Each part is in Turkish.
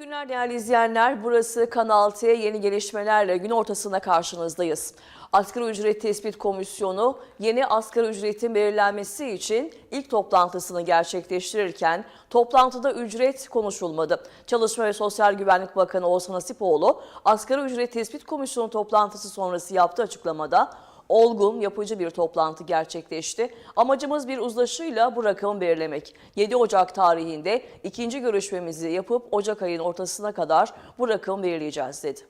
Günler değerli izleyenler. Burası Kanal T'ye yeni gelişmelerle gün ortasında karşınızdayız. Asgari ücret tespit komisyonu yeni asgari ücretin belirlenmesi için ilk toplantısını gerçekleştirirken toplantıda ücret konuşulmadı. Çalışma ve Sosyal Güvenlik Bakanı Oğuzhan Asipoğlu asgari ücret tespit komisyonu toplantısı sonrası yaptığı açıklamada olgun, yapıcı bir toplantı gerçekleşti. Amacımız bir uzlaşıyla bu rakamı belirlemek. 7 Ocak tarihinde ikinci görüşmemizi yapıp Ocak ayının ortasına kadar bu rakamı belirleyeceğiz dedi.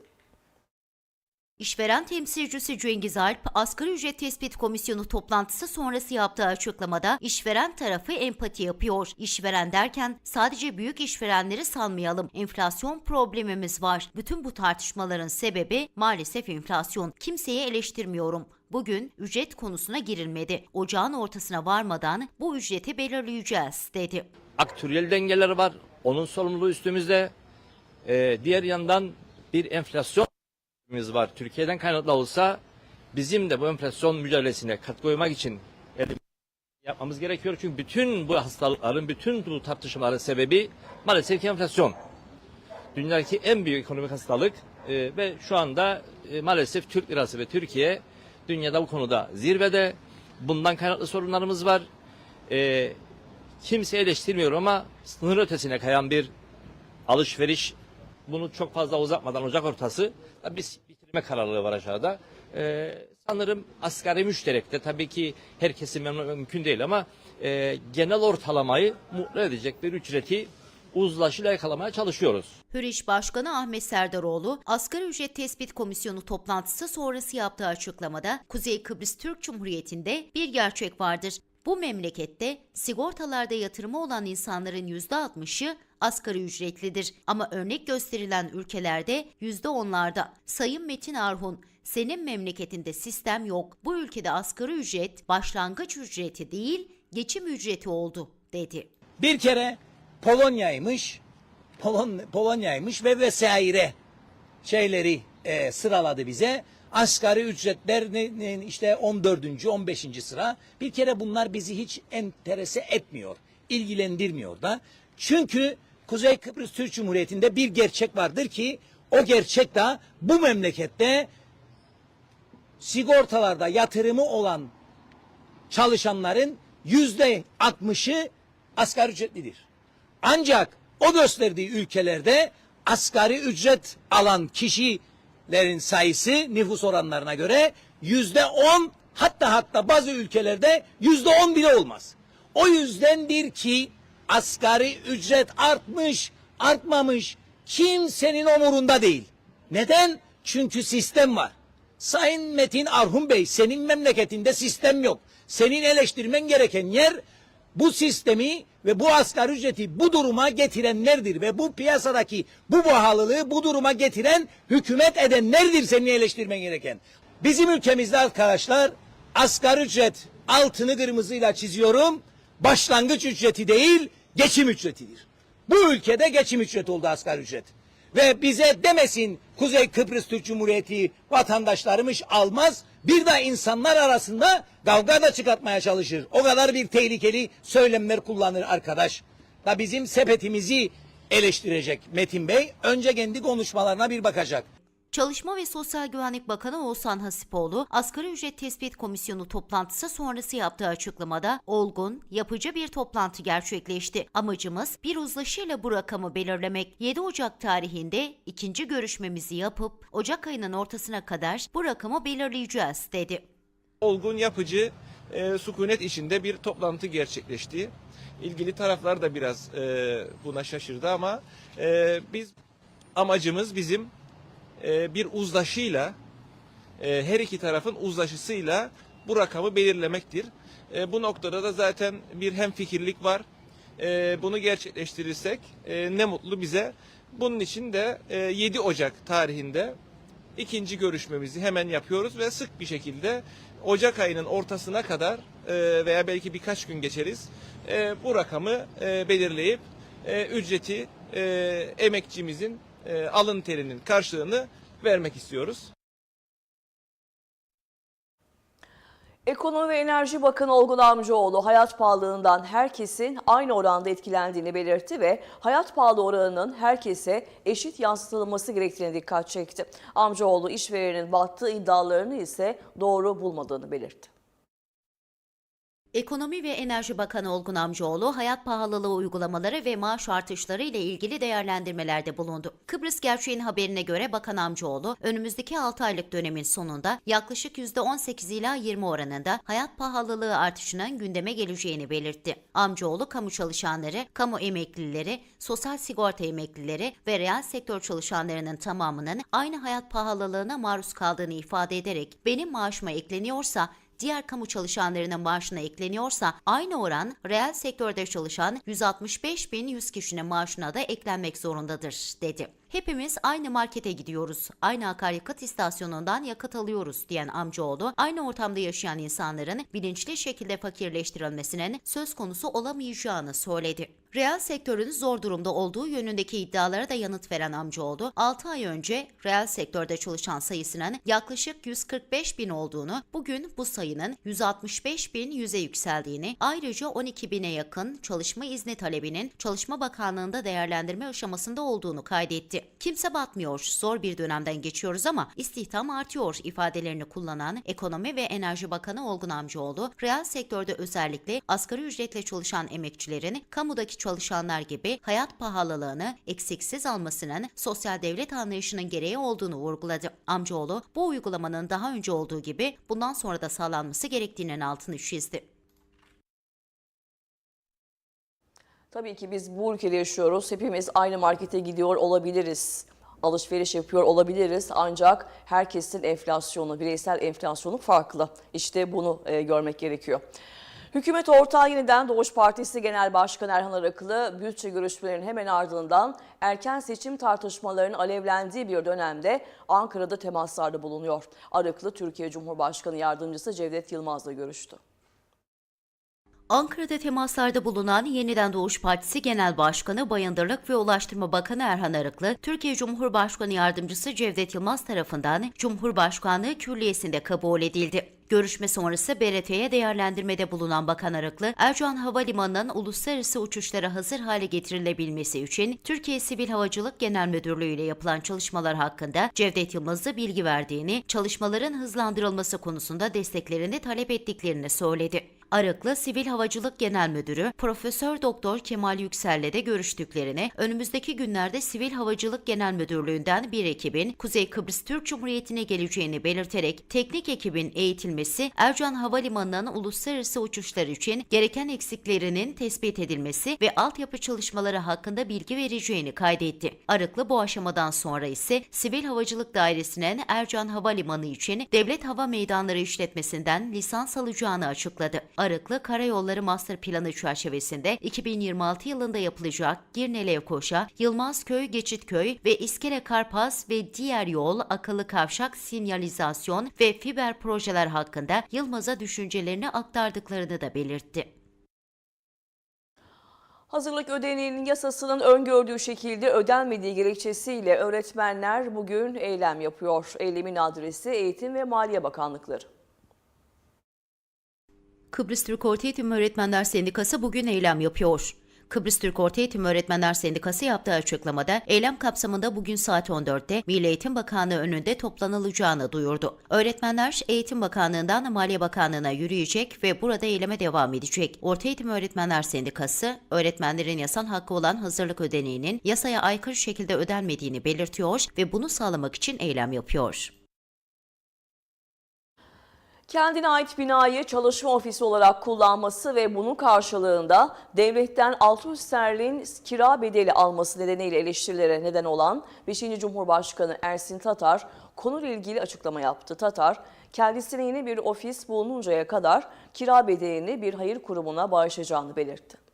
İşveren temsilcisi Cengiz Alp, Asgari Ücret Tespit Komisyonu toplantısı sonrası yaptığı açıklamada işveren tarafı empati yapıyor. İşveren derken sadece büyük işverenleri sanmayalım. Enflasyon problemimiz var. Bütün bu tartışmaların sebebi maalesef enflasyon. Kimseyi eleştirmiyorum. Bugün ücret konusuna girilmedi. Ocağın ortasına varmadan bu ücreti belirleyeceğiz dedi. aktüryel dengeler var. Onun sorumluluğu üstümüzde. Ee, diğer yandan bir enflasyon var. Türkiye'den kaynaklı olsa bizim de bu enflasyon mücadelesine katkı koymak için yapmamız gerekiyor. Çünkü bütün bu hastalıkların, bütün bu tartışmaların sebebi maalesef ki enflasyon. Dünyadaki en büyük ekonomik hastalık e, ve şu anda e, maalesef Türk lirası ve Türkiye dünyada bu konuda zirvede. Bundan kaynaklı sorunlarımız var. E, kimse eleştirmiyor ama sınır ötesine kayan bir alışveriş bunu çok fazla uzatmadan Ocak ortası biz bitirme kararlılığı var aşağıda. Ee, sanırım asgari müşterekte tabii ki herkesin memnun mümkün değil ama e, genel ortalamayı mutlu edecek bir ücreti uzlaşıyla yakalamaya çalışıyoruz. Hürriş Başkanı Ahmet Serdaroğlu, Asgari Ücret Tespit Komisyonu toplantısı sonrası yaptığı açıklamada Kuzey Kıbrıs Türk Cumhuriyeti'nde bir gerçek vardır. Bu memlekette sigortalarda yatırımı olan insanların %60'ı asgari ücretlidir. Ama örnek gösterilen ülkelerde %10'larda. Sayın Metin Arhun, senin memleketinde sistem yok. Bu ülkede asgari ücret başlangıç ücreti değil, geçim ücreti oldu, dedi. Bir kere Polonya'ymış, Polon, Polonya'ymış ve vesaire şeyleri e, sıraladı bize. Asgari ücretlerin işte 14. 15. sıra. Bir kere bunlar bizi hiç enterese etmiyor, ilgilendirmiyor da. Çünkü Kuzey Kıbrıs Türk Cumhuriyeti'nde bir gerçek vardır ki o gerçek de bu memlekette sigortalarda yatırımı olan çalışanların yüzde 60'ı asgari ücretlidir. Ancak o gösterdiği ülkelerde asgari ücret alan kişilerin sayısı nüfus oranlarına göre yüzde 10 hatta hatta bazı ülkelerde yüzde 10 bile olmaz. O yüzdendir ki asgari ücret artmış, artmamış kimsenin umurunda değil. Neden? Çünkü sistem var. Sayın Metin Arhun Bey senin memleketinde sistem yok. Senin eleştirmen gereken yer bu sistemi ve bu asgari ücreti bu duruma getirenlerdir ve bu piyasadaki bu pahalılığı bu duruma getiren hükümet edenlerdir senin eleştirmen gereken. Bizim ülkemizde arkadaşlar asgari ücret altını kırmızıyla çiziyorum başlangıç ücreti değil geçim ücretidir. Bu ülkede geçim ücreti oldu asgari ücret. Ve bize demesin Kuzey Kıbrıs Türk Cumhuriyeti vatandaşlarımız almaz. Bir de insanlar arasında kavga da çıkartmaya çalışır. O kadar bir tehlikeli söylemler kullanır arkadaş. Da bizim sepetimizi eleştirecek Metin Bey. Önce kendi konuşmalarına bir bakacak. Çalışma ve Sosyal Güvenlik Bakanı Oğuzhan Hasipoğlu, Asgari Ücret Tespit Komisyonu toplantısı sonrası yaptığı açıklamada olgun, yapıcı bir toplantı gerçekleşti. Amacımız bir uzlaşıyla bu rakamı belirlemek. 7 Ocak tarihinde ikinci görüşmemizi yapıp Ocak ayının ortasına kadar bu rakamı belirleyeceğiz, dedi. olgun yapıcı e, sükunet içinde bir toplantı gerçekleşti. İlgili taraflar da biraz e, buna şaşırdı ama e, biz amacımız bizim e, bir uzlaşıyla e, her iki tarafın uzlaşısıyla bu rakamı belirlemektir. E, bu noktada da zaten bir hemfikirlik var. Bunu gerçekleştirirsek ne mutlu bize. Bunun için de e, 7 Ocak tarihinde ikinci görüşmemizi hemen yapıyoruz ve sık bir şekilde Ocak ayının ortasına kadar veya belki birkaç gün geçeriz bu rakamı belirleyip ücreti emekçimizin e, alın terinin karşılığını vermek istiyoruz. Ekonomi ve Enerji Bakanı Olgun Amcaoğlu hayat pahalılığından herkesin aynı oranda etkilendiğini belirtti ve hayat pahalı oranının herkese eşit yansıtılması gerektiğine dikkat çekti. Amcaoğlu işverenin battığı iddialarını ise doğru bulmadığını belirtti. Ekonomi ve Enerji Bakanı Olgun Amcaoğlu, hayat pahalılığı uygulamaları ve maaş artışları ile ilgili değerlendirmelerde bulundu. Kıbrıs Gerçeğin haberine göre Bakan Amcaoğlu, önümüzdeki 6 aylık dönemin sonunda yaklaşık %18 ila 20 oranında hayat pahalılığı artışının gündeme geleceğini belirtti. Amcaoğlu, kamu çalışanları, kamu emeklileri, sosyal sigorta emeklileri ve reel sektör çalışanlarının tamamının aynı hayat pahalılığına maruz kaldığını ifade ederek, benim maaşıma ekleniyorsa diğer kamu çalışanlarının maaşına ekleniyorsa aynı oran reel sektörde çalışan 165 bin 100 kişinin maaşına da eklenmek zorundadır, dedi. Hepimiz aynı markete gidiyoruz, aynı akaryakıt istasyonundan yakıt alıyoruz diyen Amcaoğlu, aynı ortamda yaşayan insanların bilinçli şekilde fakirleştirilmesinin söz konusu olamayacağını söyledi. Reel sektörün zor durumda olduğu yönündeki iddialara da yanıt veren Amcaoğlu, 6 ay önce reel sektörde çalışan sayısının yaklaşık 145 bin olduğunu, bugün bu sayının 165 bin yüze yükseldiğini, ayrıca 12 bine yakın çalışma izni talebinin Çalışma Bakanlığı'nda değerlendirme aşamasında olduğunu kaydetti. Kimse batmıyor, zor bir dönemden geçiyoruz ama istihdam artıyor ifadelerini kullanan Ekonomi ve Enerji Bakanı Olgun Amcaoğlu, reel sektörde özellikle asgari ücretle çalışan emekçilerin kamudaki çalışanlar gibi hayat pahalılığını eksiksiz almasının sosyal devlet anlayışının gereği olduğunu vurguladı. Amcaoğlu, bu uygulamanın daha önce olduğu gibi bundan sonra da sağlanması gerektiğinin altını çizdi. Tabii ki biz bu ülkede yaşıyoruz. Hepimiz aynı markete gidiyor olabiliriz. Alışveriş yapıyor olabiliriz ancak herkesin enflasyonu, bireysel enflasyonu farklı. İşte bunu e, görmek gerekiyor. Hükümet ortağı yeniden Doğuş Partisi Genel Başkanı Erhan Araklı bütçe görüşmelerinin hemen ardından erken seçim tartışmalarının alevlendiği bir dönemde Ankara'da temaslarda bulunuyor. Araklı Türkiye Cumhurbaşkanı Yardımcısı Cevdet Yılmaz'la görüştü. Ankara'da temaslarda bulunan Yeniden Doğuş Partisi Genel Başkanı Bayındırlık ve Ulaştırma Bakanı Erhan Arıklı, Türkiye Cumhurbaşkanı Yardımcısı Cevdet Yılmaz tarafından Cumhurbaşkanlığı Külliyesi'nde kabul edildi. Görüşme sonrası BRT'ye değerlendirmede bulunan Bakan Arıklı, Erdoğan Havalimanı'nın uluslararası uçuşlara hazır hale getirilebilmesi için Türkiye Sivil Havacılık Genel Müdürlüğü ile yapılan çalışmalar hakkında Cevdet Yılmaz'a bilgi verdiğini, çalışmaların hızlandırılması konusunda desteklerini talep ettiklerini söyledi. Arıklı Sivil Havacılık Genel Müdürü Profesör Doktor Kemal Yüksel'le de görüştüklerini, önümüzdeki günlerde Sivil Havacılık Genel Müdürlüğü'nden bir ekibin Kuzey Kıbrıs Türk Cumhuriyeti'ne geleceğini belirterek teknik ekibin eğitilmesi, Ercan Havalimanı'nın uluslararası uçuşlar için gereken eksiklerinin tespit edilmesi ve altyapı çalışmaları hakkında bilgi vereceğini kaydetti. Arıklı bu aşamadan sonra ise Sivil Havacılık Dairesi'nin Ercan Havalimanı için Devlet Hava Meydanları işletmesinden lisans alacağını açıkladı. Arıklı Karayolları Master Planı çerçevesinde 2026 yılında yapılacak Girne-Levkoşa, Yılmazköy Geçitköy ve İskele Karpaz ve diğer yol, akıllı kavşak, sinyalizasyon ve fiber projeler hakkında Yılmaz'a düşüncelerini aktardıklarını da belirtti. Hazırlık ödeneğinin yasasının öngördüğü şekilde ödenmediği gerekçesiyle öğretmenler bugün eylem yapıyor. Eylemin adresi Eğitim ve Maliye Bakanlıkları. Kıbrıs Türk Ortaeğitim Öğretmenler Sendikası bugün eylem yapıyor. Kıbrıs Türk Ortaeğitim Öğretmenler Sendikası yaptığı açıklamada eylem kapsamında bugün saat 14'te Milli Eğitim Bakanlığı önünde toplanılacağını duyurdu. Öğretmenler Eğitim Bakanlığı'ndan Maliye Bakanlığı'na yürüyecek ve burada eyleme devam edecek. Ortaeğitim Öğretmenler Sendikası, öğretmenlerin yasal hakkı olan hazırlık ödeneğinin yasaya aykırı şekilde ödenmediğini belirtiyor ve bunu sağlamak için eylem yapıyor. Kendine ait binayı çalışma ofisi olarak kullanması ve bunun karşılığında devletten 600 sterlin kira bedeli alması nedeniyle eleştirilere neden olan 5. Cumhurbaşkanı Ersin Tatar konuyla ilgili açıklama yaptı. Tatar, kendisine yeni bir ofis bulununcaya kadar kira bedelini bir hayır kurumuna bağışlayacağını belirtti.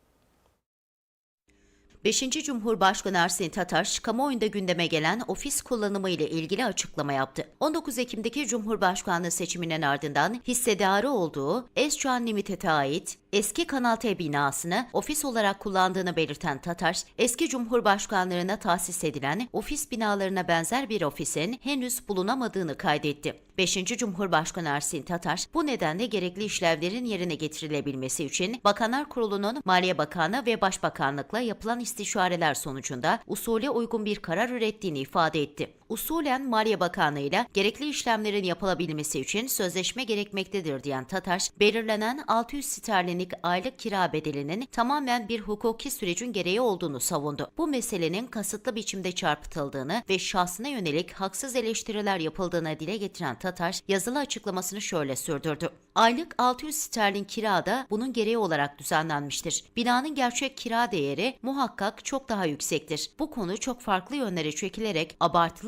5. Cumhurbaşkanı Ersin Tatar, kamuoyunda gündeme gelen ofis kullanımı ile ilgili açıklama yaptı. 19 Ekim'deki Cumhurbaşkanlığı seçiminin ardından hissedarı olduğu Escan Limited'e ait Eski Kanal T binasını ofis olarak kullandığını belirten Tatar, eski Cumhurbaşkanlarına tahsis edilen ofis binalarına benzer bir ofisin henüz bulunamadığını kaydetti. 5. Cumhurbaşkanı Ersin Tatar, bu nedenle gerekli işlevlerin yerine getirilebilmesi için Bakanlar Kurulu'nun Maliye Bakanı ve Başbakanlıkla yapılan istişareler sonucunda usule uygun bir karar ürettiğini ifade etti. Usulen Maliye Bakanlığı ile gerekli işlemlerin yapılabilmesi için sözleşme gerekmektedir diyen Tatar, belirlenen 600 sterlinlik aylık kira bedelinin tamamen bir hukuki sürecin gereği olduğunu savundu. Bu meselenin kasıtlı biçimde çarpıtıldığını ve şahsına yönelik haksız eleştiriler yapıldığını dile getiren Tatar, yazılı açıklamasını şöyle sürdürdü. Aylık 600 sterlin kira da bunun gereği olarak düzenlenmiştir. Binanın gerçek kira değeri muhakkak çok daha yüksektir. Bu konu çok farklı yönlere çekilerek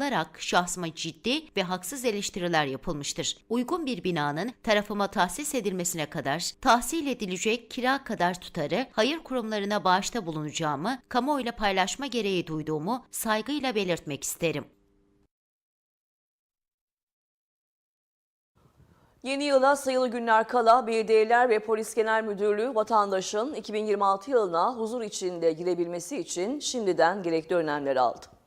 abartılarak şahsıma ciddi ve haksız eleştiriler yapılmıştır. Uygun bir binanın tarafıma tahsis edilmesine kadar tahsil edilecek kira kadar tutarı hayır kurumlarına bağışta bulunacağımı, kamuoyuyla paylaşma gereği duyduğumu saygıyla belirtmek isterim. Yeni yıla sayılı günler kala Belediyeler ve Polis Genel Müdürlüğü vatandaşın 2026 yılına huzur içinde girebilmesi için şimdiden gerekli önlemleri aldı.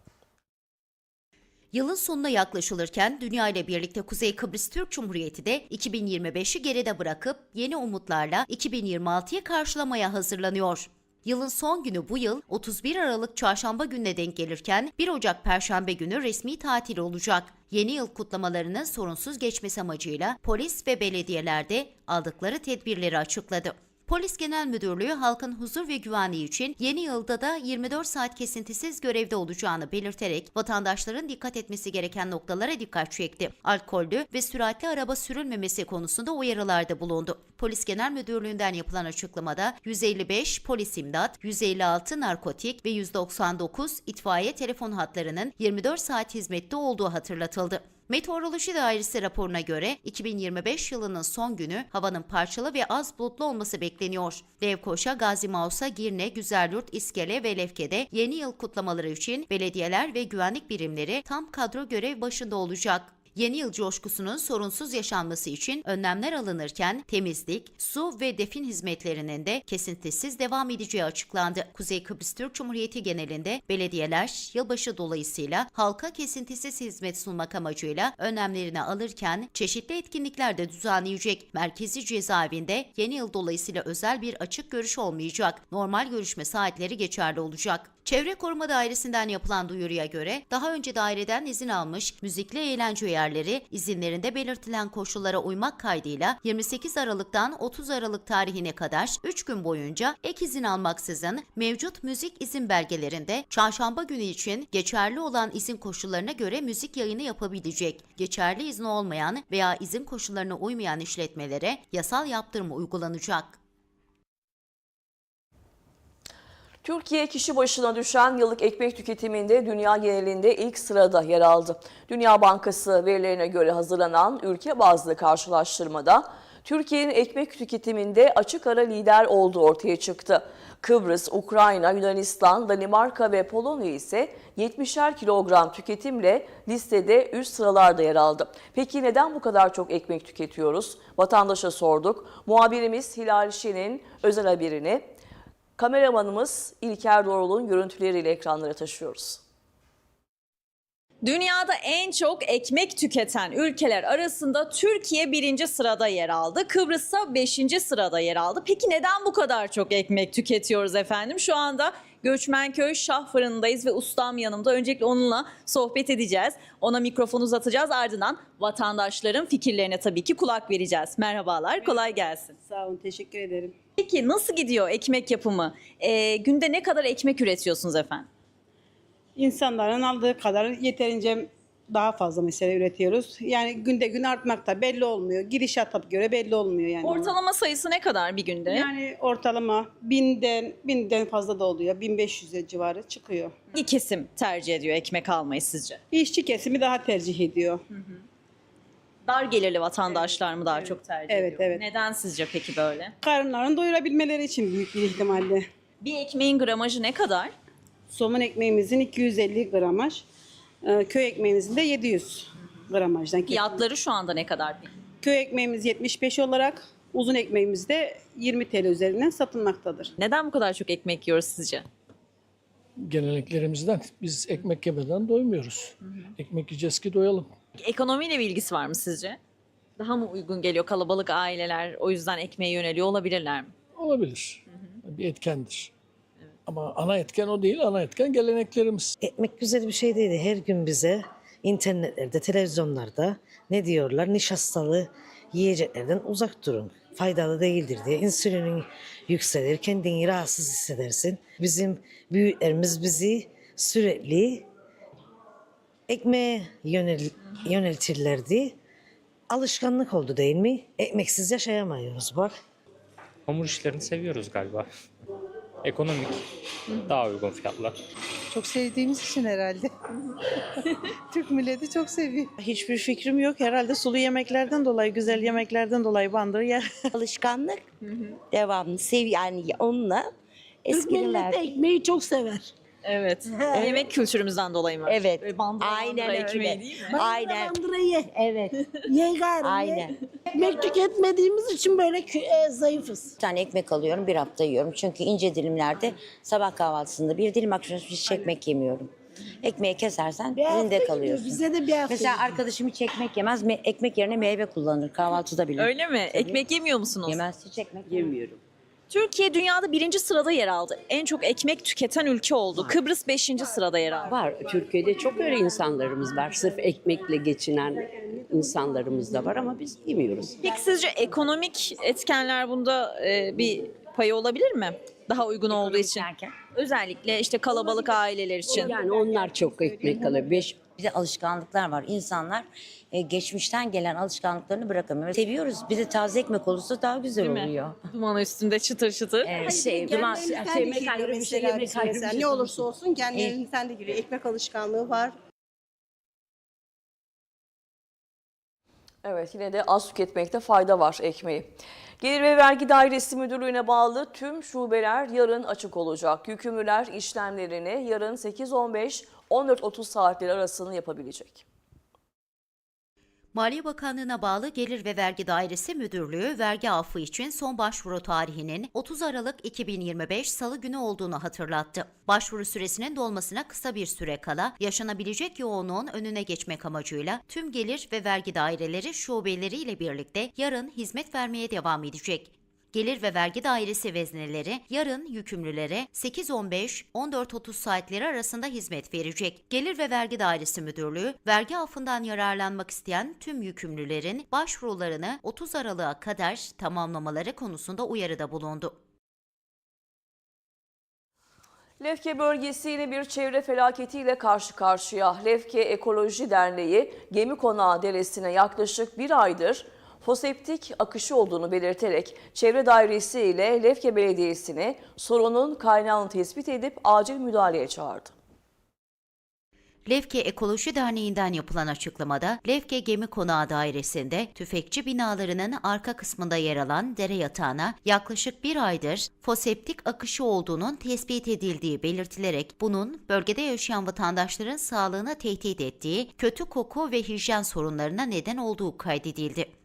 Yılın sonuna yaklaşılırken dünya ile birlikte Kuzey Kıbrıs Türk Cumhuriyeti de 2025'i geride bırakıp yeni umutlarla 2026'yı karşılamaya hazırlanıyor. Yılın son günü bu yıl 31 Aralık Çarşamba gününe denk gelirken 1 Ocak Perşembe günü resmi tatil olacak. Yeni yıl kutlamalarının sorunsuz geçmesi amacıyla polis ve belediyelerde aldıkları tedbirleri açıkladı. Polis Genel Müdürlüğü halkın huzur ve güvenliği için yeni yılda da 24 saat kesintisiz görevde olacağını belirterek vatandaşların dikkat etmesi gereken noktalara dikkat çekti. Alkollü ve süratli araba sürülmemesi konusunda uyarılarda bulundu. Polis Genel Müdürlüğü'nden yapılan açıklamada 155 polis imdat, 156 narkotik ve 199 itfaiye telefon hatlarının 24 saat hizmette olduğu hatırlatıldı. Meteoroloji Dairesi raporuna göre 2025 yılının son günü havanın parçalı ve az bulutlu olması bekleniyor. Levkoşa, Gazi Mausa, Girne, Güzelyurt, İskele ve Lefke'de yeni yıl kutlamaları için belediyeler ve güvenlik birimleri tam kadro görev başında olacak. Yeni yıl coşkusunun sorunsuz yaşanması için önlemler alınırken temizlik, su ve defin hizmetlerinin de kesintisiz devam edeceği açıklandı. Kuzey Kıbrıs Türk Cumhuriyeti genelinde belediyeler yılbaşı dolayısıyla halka kesintisiz hizmet sunmak amacıyla önlemlerini alırken çeşitli etkinlikler de düzenleyecek. Merkezi cezaevinde yeni yıl dolayısıyla özel bir açık görüş olmayacak. Normal görüşme saatleri geçerli olacak. Çevre Koruma Dairesi'nden yapılan duyuruya göre daha önce daireden izin almış müzikli eğlence yerleri izinlerinde belirtilen koşullara uymak kaydıyla 28 Aralık'tan 30 Aralık tarihine kadar 3 gün boyunca ek izin almaksızın mevcut müzik izin belgelerinde çarşamba günü için geçerli olan izin koşullarına göre müzik yayını yapabilecek. Geçerli izni olmayan veya izin koşullarına uymayan işletmelere yasal yaptırım uygulanacak. Türkiye kişi başına düşen yıllık ekmek tüketiminde dünya genelinde ilk sırada yer aldı. Dünya Bankası verilerine göre hazırlanan ülke bazlı karşılaştırmada Türkiye'nin ekmek tüketiminde açık ara lider olduğu ortaya çıktı. Kıbrıs, Ukrayna, Yunanistan, Danimarka ve Polonya ise 70'er kilogram tüketimle listede üst sıralarda yer aldı. Peki neden bu kadar çok ekmek tüketiyoruz? Vatandaşa sorduk. Muhabirimiz Hilal Şen'in özel haberini Kameramanımız İlker Doğrul'un görüntüleriyle ekranlara taşıyoruz. Dünyada en çok ekmek tüketen ülkeler arasında Türkiye birinci sırada yer aldı. Kıbrıs'ta beşinci sırada yer aldı. Peki neden bu kadar çok ekmek tüketiyoruz efendim? Şu anda Göçmenköy Şah Fırını'ndayız ve ustam yanımda. Öncelikle onunla sohbet edeceğiz. Ona mikrofon uzatacağız. Ardından vatandaşların fikirlerine tabii ki kulak vereceğiz. Merhabalar, kolay gelsin. Sağ olun, teşekkür ederim. Peki nasıl gidiyor ekmek yapımı? Ee, günde ne kadar ekmek üretiyorsunuz efendim? İnsanların aldığı kadar yeterince daha fazla mesela üretiyoruz. Yani günde gün artmakta belli olmuyor. Gidişata göre belli olmuyor yani. Ortalama sayısı ne kadar bir günde? Yani ortalama binden, binden fazla da oluyor. 1500'e civarı çıkıyor. Hangi kesim tercih ediyor ekmek almayı sizce? İşçi kesimi daha tercih ediyor. Dar gelirli vatandaşlar mı daha çok tercih Evet, ediyor? evet. Neden sizce peki böyle? Karınlarını doyurabilmeleri için büyük bir ihtimalle. Bir ekmeğin gramajı ne kadar? Somun ekmeğimizin 250 gramaj, köy ekmeğimizin de 700 gramajdan. Fiyatları şu anda ne kadar peki? Köy ekmeğimiz 75 olarak, Uzun ekmeğimiz de 20 TL üzerinden satılmaktadır. Neden bu kadar çok ekmek yiyoruz sizce? geleneklerimizden. Biz ekmek yemeden doymuyoruz. Ekmek yiyeceğiz ki doyalım. Ekonomiyle bir ilgisi var mı sizce? Daha mı uygun geliyor kalabalık aileler o yüzden ekmeğe yöneliyor olabilirler mi? Olabilir. Bir etkendir. Ama ana etken o değil. Ana etken geleneklerimiz. Ekmek güzel bir şey değil. Her gün bize internetlerde, televizyonlarda ne diyorlar? Nişastalı yiyeceklerden uzak durun. Faydalı değildir diye. İnsülinin yükselir, kendini rahatsız hissedersin. Bizim büyüklerimiz bizi sürekli ekmeğe yönel, yöneltirlerdi. Alışkanlık oldu değil mi? Ekmeksiz yaşayamıyoruz bak. Hamur işlerini seviyoruz galiba. Ekonomik, daha uygun fiyatlar. Çok sevdiğimiz için herhalde. Türk milleti çok seviyor. Hiçbir fikrim yok. Herhalde sulu yemeklerden dolayı, güzel yemeklerden dolayı bandır yer. alışkanlık devamlı sev yani onunla eskiler. ekmeği çok sever. Evet. Yemek kültürümüzden dolayı mı? Evet. Bandıra Aynen bandıra ekmeği öyle. değil mi? Aynen. ye. Evet. Ye gari Aynen. Ekmek tüketmediğimiz için böyle kü- e, zayıfız. Bir tane ekmek alıyorum bir hafta yiyorum. Çünkü ince dilimlerde sabah kahvaltısında bir dilim akşam hiç ekmek yemiyorum. Ekmeği kesersen Bir hafta elinde gidiyor, kalıyorsun. Bize de bir hafta Mesela gidiyor. arkadaşım hiç ekmek yemez. me- ekmek yerine meyve kullanır kahvaltıda bile. Öyle mi? Ekmek yemiyor musunuz? Yemez hiç ekmek yemiyorum. Türkiye dünyada birinci sırada yer aldı. En çok ekmek tüketen ülke oldu. Kıbrıs beşinci sırada yer aldı. Var. Türkiye'de çok öyle insanlarımız var. Sırf ekmekle geçinen insanlarımız da var ama biz yemiyoruz. Peki sizce ekonomik etkenler bunda e, bir payı olabilir mi? Daha uygun olduğu için. Derken? Özellikle işte kalabalık aileler için. Yani onlar çok ekmek alıyor. Bir de alışkanlıklar var. İnsanlar e, geçmişten gelen alışkanlıklarını bırakamıyor. Seviyoruz. Bir de taze ekmek olursa daha güzel Değil mi? oluyor. Dumanı üstünde çıtır çıtır. Evet, şey, duman, ayrı bir şey, yemek ayrı bir şey. Ne olursa olsun genlerinden de giriyor. Ekmek alışkanlığı var. Evet yine de az tüketmekte fayda var ekmeği. Gelir ve Vergi Dairesi Müdürlüğü'ne bağlı tüm şubeler yarın açık olacak. Yükümlüler işlemlerini yarın 8.15-14.30 saatleri arasını yapabilecek. Maliye Bakanlığı'na bağlı Gelir ve Vergi Dairesi Müdürlüğü vergi affı için son başvuru tarihinin 30 Aralık 2025 Salı günü olduğunu hatırlattı. Başvuru süresinin dolmasına kısa bir süre kala yaşanabilecek yoğunluğun önüne geçmek amacıyla tüm gelir ve vergi daireleri şubeleriyle birlikte yarın hizmet vermeye devam edecek. Gelir ve Vergi Dairesi vezneleri yarın yükümlülere 8-15-14-30 saatleri arasında hizmet verecek. Gelir ve Vergi Dairesi Müdürlüğü, vergi affından yararlanmak isteyen tüm yükümlülerin başvurularını 30 Aralık'a kadar tamamlamaları konusunda uyarıda bulundu. Lefke bölgesi yine bir çevre felaketiyle karşı karşıya. Lefke Ekoloji Derneği Gemi Konağı Deresi'ne yaklaşık bir aydır foseptik akışı olduğunu belirterek Çevre Dairesi ile Lefke Belediyesi'ni sorunun kaynağını tespit edip acil müdahaleye çağırdı. Lefke Ekoloji Derneği'nden yapılan açıklamada Lefke Gemi Konağı Dairesi'nde tüfekçi binalarının arka kısmında yer alan dere yatağına yaklaşık bir aydır foseptik akışı olduğunun tespit edildiği belirtilerek bunun bölgede yaşayan vatandaşların sağlığını tehdit ettiği kötü koku ve hijyen sorunlarına neden olduğu kaydedildi.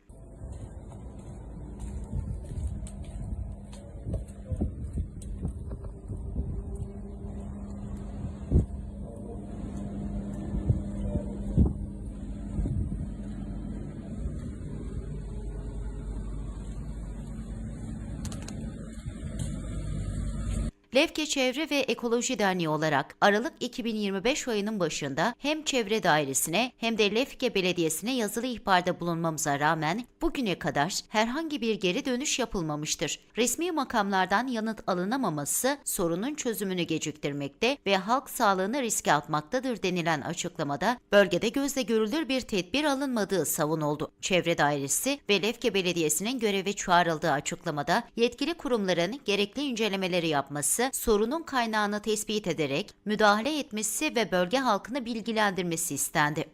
Lefke Çevre ve Ekoloji Derneği olarak Aralık 2025 ayının başında hem Çevre Dairesi'ne hem de Lefke Belediyesi'ne yazılı ihbarda bulunmamıza rağmen bugüne kadar herhangi bir geri dönüş yapılmamıştır. Resmi makamlardan yanıt alınamaması sorunun çözümünü geciktirmekte ve halk sağlığını riske atmaktadır denilen açıklamada bölgede gözle görülür bir tedbir alınmadığı savunuldu. Çevre Dairesi ve Lefke Belediyesi'nin göreve çağrıldığı açıklamada yetkili kurumların gerekli incelemeleri yapması, sorunun kaynağını tespit ederek müdahale etmesi ve bölge halkını bilgilendirmesi istendi.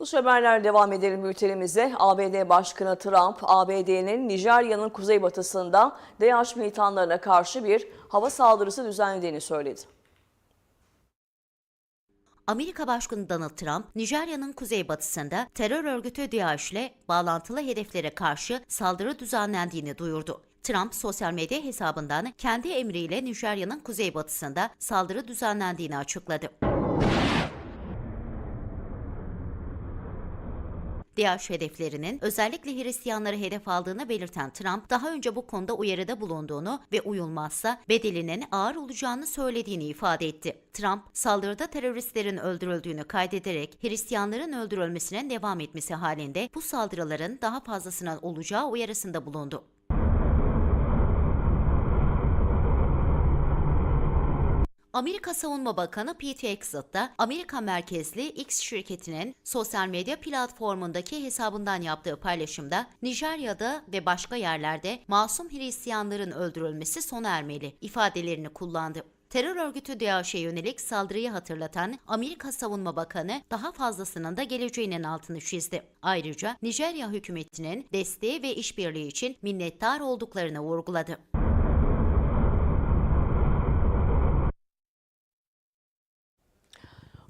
Dış haberler devam edelim bültenimize. ABD Başkanı Trump, ABD'nin Nijerya'nın kuzeybatısında DAEŞ militanlarına karşı bir hava saldırısı düzenlediğini söyledi. Amerika Başkanı Donald Trump, Nijerya'nın kuzeybatısında terör örgütü DAEŞ ile bağlantılı hedeflere karşı saldırı düzenlendiğini duyurdu. Trump sosyal medya hesabından kendi emriyle Nijerya'nın kuzeybatısında saldırı düzenlendiğini açıkladı. DAEŞ hedeflerinin özellikle Hristiyanları hedef aldığını belirten Trump, daha önce bu konuda uyarıda bulunduğunu ve uyulmazsa bedelinin ağır olacağını söylediğini ifade etti. Trump, saldırıda teröristlerin öldürüldüğünü kaydederek Hristiyanların öldürülmesine devam etmesi halinde bu saldırıların daha fazlasının olacağı uyarısında bulundu. Amerika Savunma Bakanı Pete Hegseth da Amerika merkezli X şirketinin sosyal medya platformundaki hesabından yaptığı paylaşımda Nijerya'da ve başka yerlerde masum Hristiyanların öldürülmesi sona ermeli ifadelerini kullandı. Terör örgütü DAEŞ'e yönelik saldırıyı hatırlatan Amerika Savunma Bakanı daha fazlasının da geleceğinin altını çizdi. Ayrıca Nijerya hükümetinin desteği ve işbirliği için minnettar olduklarını vurguladı.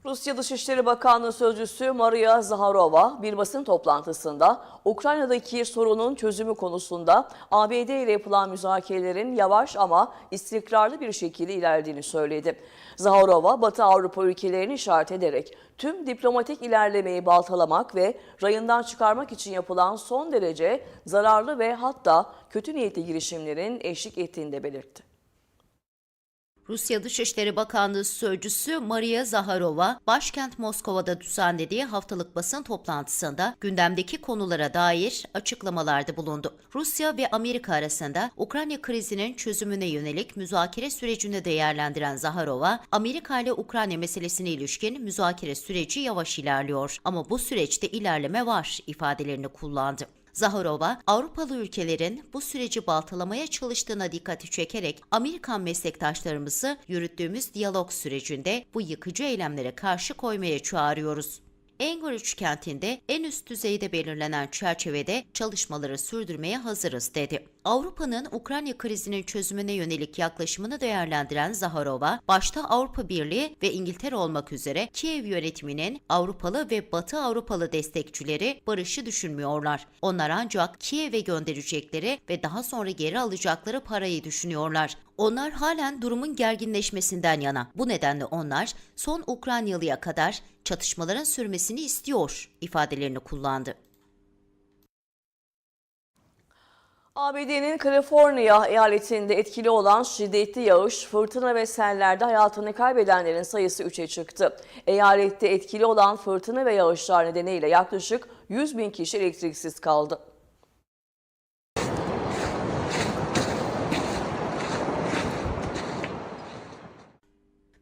Rusya Dışişleri Bakanlığı Sözcüsü Maria Zaharova bir basın toplantısında Ukrayna'daki sorunun çözümü konusunda ABD ile yapılan müzakerelerin yavaş ama istikrarlı bir şekilde ilerlediğini söyledi. Zaharova, Batı Avrupa ülkelerini işaret ederek tüm diplomatik ilerlemeyi baltalamak ve rayından çıkarmak için yapılan son derece zararlı ve hatta kötü niyetli girişimlerin eşlik ettiğini de belirtti. Rusya Dışişleri Bakanlığı Sözcüsü Maria Zaharova, başkent Moskova'da düzenlediği haftalık basın toplantısında gündemdeki konulara dair açıklamalarda bulundu. Rusya ve Amerika arasında Ukrayna krizinin çözümüne yönelik müzakere sürecini değerlendiren Zaharova, Amerika ile Ukrayna meselesine ilişkin müzakere süreci yavaş ilerliyor ama bu süreçte ilerleme var ifadelerini kullandı. Zaharova, Avrupalı ülkelerin bu süreci baltalamaya çalıştığına dikkati çekerek Amerikan meslektaşlarımızı yürüttüğümüz diyalog sürecinde bu yıkıcı eylemlere karşı koymaya çağırıyoruz. Anchorage kentinde en üst düzeyde belirlenen çerçevede çalışmaları sürdürmeye hazırız dedi. Avrupa'nın Ukrayna krizinin çözümüne yönelik yaklaşımını değerlendiren Zaharova, başta Avrupa Birliği ve İngiltere olmak üzere Kiev yönetiminin Avrupalı ve Batı Avrupalı destekçileri barışı düşünmüyorlar. Onlar ancak Kiev'e gönderecekleri ve daha sonra geri alacakları parayı düşünüyorlar. Onlar halen durumun gerginleşmesinden yana. Bu nedenle onlar son Ukraynalıya kadar çatışmaların sürmesini istiyor ifadelerini kullandı. ABD'nin Kaliforniya eyaletinde etkili olan şiddetli yağış, fırtına ve sellerde hayatını kaybedenlerin sayısı 3'e çıktı. Eyalette etkili olan fırtına ve yağışlar nedeniyle yaklaşık 100 bin kişi elektriksiz kaldı.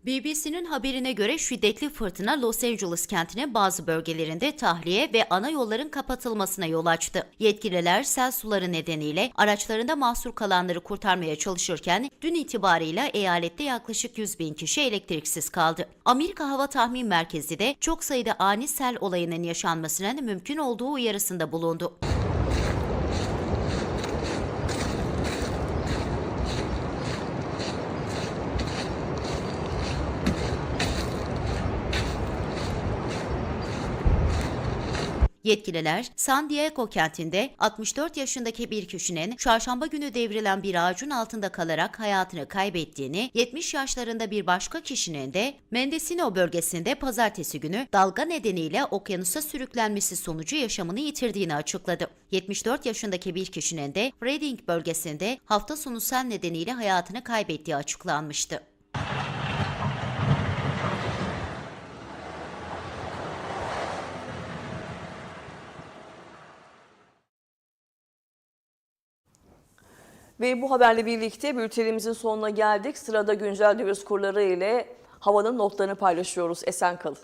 BBC'nin haberine göre şiddetli fırtına Los Angeles kentinin bazı bölgelerinde tahliye ve ana yolların kapatılmasına yol açtı. Yetkililer sel suları nedeniyle araçlarında mahsur kalanları kurtarmaya çalışırken dün itibarıyla eyalette yaklaşık 100 bin kişi elektriksiz kaldı. Amerika Hava Tahmin Merkezi de çok sayıda ani sel olayının yaşanmasının mümkün olduğu uyarısında bulundu. Yetkililer San Diego kentinde 64 yaşındaki bir kişinin çarşamba günü devrilen bir ağacın altında kalarak hayatını kaybettiğini, 70 yaşlarında bir başka kişinin de Mendocino bölgesinde pazartesi günü dalga nedeniyle okyanusa sürüklenmesi sonucu yaşamını yitirdiğini açıkladı. 74 yaşındaki bir kişinin de Redding bölgesinde hafta sonu sel nedeniyle hayatını kaybettiği açıklanmıştı. Ve bu haberle birlikte bültenimizin sonuna geldik. Sırada güncel döviz kurları ile havanın notlarını paylaşıyoruz. Esen kalın.